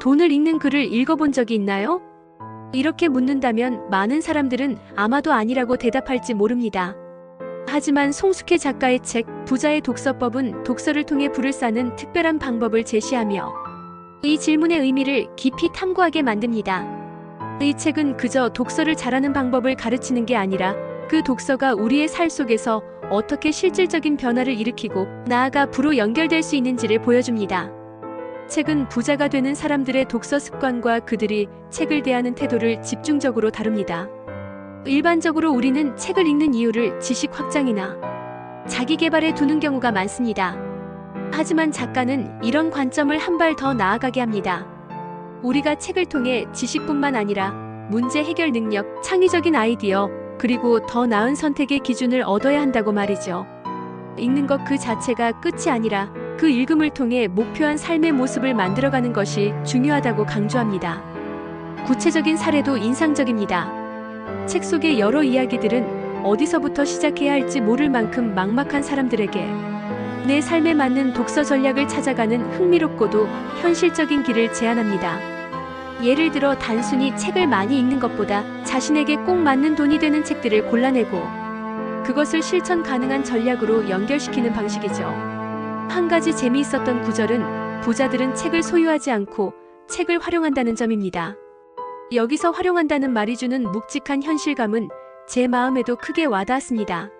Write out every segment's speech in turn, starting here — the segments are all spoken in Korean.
돈을 읽는 글을 읽어본 적이 있나요? 이렇게 묻는다면 많은 사람들은 아마도 아니라고 대답할지 모릅니다. 하지만 송숙회 작가의 책 부자의 독서법은 독서를 통해 부를 쌓는 특별한 방법을 제시하며 이 질문의 의미를 깊이 탐구하게 만듭니다. 이 책은 그저 독서를 잘하는 방법을 가르치는 게 아니라 그 독서가 우리의 살 속에서 어떻게 실질적인 변화를 일으키고 나아가 부로 연결될 수 있는지를 보여줍니다. 책은 부자가 되는 사람들의 독서 습관과 그들이 책을 대하는 태도를 집중적으로 다룹니다. 일반적으로 우리는 책을 읽는 이유를 지식 확장이나 자기 개발에 두는 경우가 많습니다. 하지만 작가는 이런 관점을 한 발 더 나아가게 합니다. 우리가 책을 통해 지식뿐만 아니라 문제 해결 능력, 창의적인 아이디어, 그리고 더 나은 선택의 기준을 얻어야 한다고 말이죠. 읽는 것 그 자체가 끝이 아니라 그 읽음을 통해 목표한 삶의 모습을 만들어가는 것이 중요하다고 강조합니다. 구체적인 사례도 인상적입니다. 책 속의 여러 이야기들은 어디서부터 시작해야 할지 모를 만큼 막막한 사람들에게 내 삶에 맞는 독서 전략을 찾아가는 흥미롭고도 현실적인 길을 제안합니다. 예를 들어 단순히 책을 많이 읽는 것보다 자신에게 꼭 맞는 돈이 되는 책들을 골라내고 그것을 실천 가능한 전략으로 연결시키는 방식이죠. 한 가지 재미있었던 구절은 부자들은 책을 소유하지 않고 책을 활용한다는 점입니다. 여기서 활용한다는 말이 주는 묵직한 현실감은 제 마음에도 크게 와닿았습니다.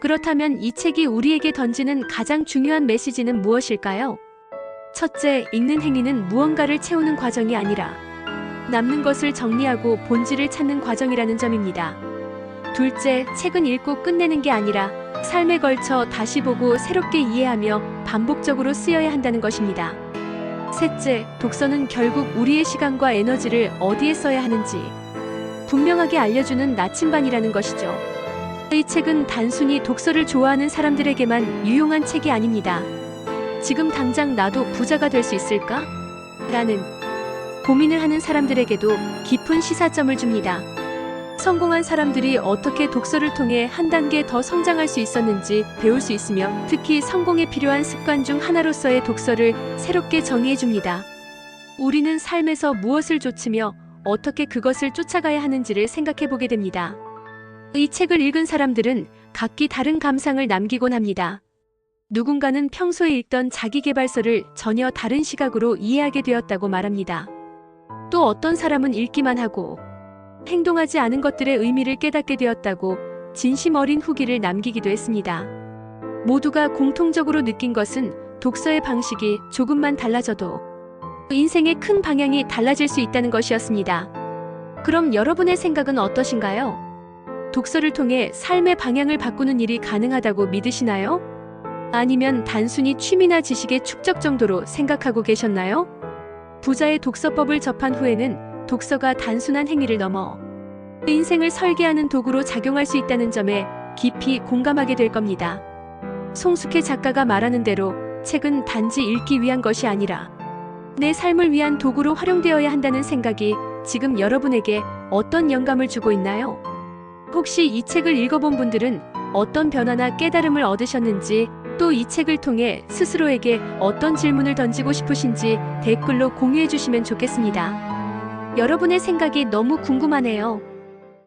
그렇다면 이 책이 우리에게 던지는 가장 중요한 메시지는 무엇일까요? 첫째, 읽는 행위는 무언가를 채우는 과정이 아니라 남는 것을 정리하고 본질을 찾는 과정이라는 점입니다. 둘째, 책은 읽고 끝내는 게 아니라 삶에 걸쳐 다시 보고 새롭게 이해하며 반복적으로 쓰여야 한다는 것입니다. 셋째, 독서는 결국 우리의 시간과 에너지를 어디에 써야 하는지 분명하게 알려주는 나침반이라는 것이죠. 이 책은 단순히 독서를 좋아하는 사람들에게만 유용한 책이 아닙니다. 지금 당장 나도 부자가 될 수 있을까? 라는 고민을 하는 사람들에게도 깊은 시사점을 줍니다. 성공한 사람들이 어떻게 독서를 통해 한 단계 더 성장할 수 있었는지 배울 수 있으며 특히 성공에 필요한 습관 중 하나로서의 독서를 새롭게 정의해 줍니다. 우리는 삶에서 무엇을 좇으며 어떻게 그것을 쫓아가야 하는지를 생각해 보게 됩니다. 이 책을 읽은 사람들은 각기 다른 감상을 남기곤 합니다. 누군가는 평소에 읽던 자기계발서를 전혀 다른 시각으로 이해하게 되었다고 말합니다. 또 어떤 사람은 읽기만 하고 행동하지 않은 것들의 의미를 깨닫게 되었다고 진심 어린 후기를 남기기도 했습니다. 모두가 공통적으로 느낀 것은 독서의 방식이 조금만 달라져도 인생의 큰 방향이 달라질 수 있다는 것이었습니다. 그럼 여러분의 생각은 어떠신가요? 독서를 통해 삶의 방향을 바꾸는 일이 가능하다고 믿으시나요? 아니면 단순히 취미나 지식의 축적 정도로 생각하고 계셨나요? 부자의 독서법을 접한 후에는 독서가 단순한 행위를 넘어 인생을 설계하는 도구로 작용할 수 있다는 점에 깊이 공감하게 될 겁니다. 송숙회 작가가 말하는 대로 책은 단지 읽기 위한 것이 아니라 내 삶을 위한 도구로 활용되어야 한다는 생각이 지금 여러분에게 어떤 영감을 주고 있나요? 혹시 이 책을 읽어본 분들은 어떤 변화나 깨달음을 얻으셨는지 또 이 책을 통해 스스로에게 어떤 질문을 던지고 싶으신지 댓글로 공유해 주시면 좋겠습니다. 여러분의 생각이 너무 궁금하네요.